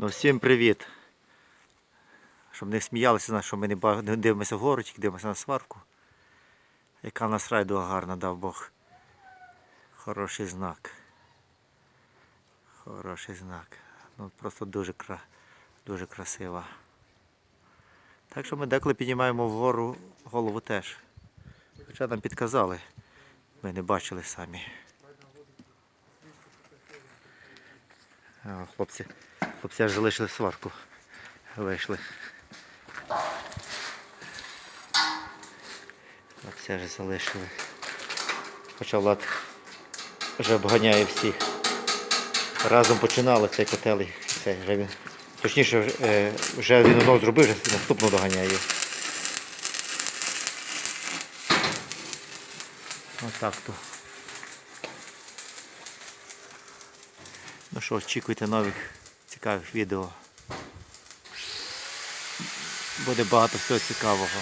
Ну, всім привіт. Щоб не сміялися, що ми не дивимося вгору, тільки дивимося на сварку. Яка нас райдуга гарна, дав Бог. Хороший знак. Хороший знак. Ну, просто дуже, дуже красива. Так що ми деколи піднімаємо вгору голову теж. Хоча нам підказали. Ми не бачили самі. А, хлопці, хлопці аж залишили сварку. Вийшли. Хлопці аж залишили. Хоча Влад вже обганяє всіх. Разом починали цей котел. Цей, вже він, точніше, вже, е, він одного зробив, вже наступного доганяє. Отак то. Ну що, очікуйте нових цікавих відео. Буде багато всього цікавого.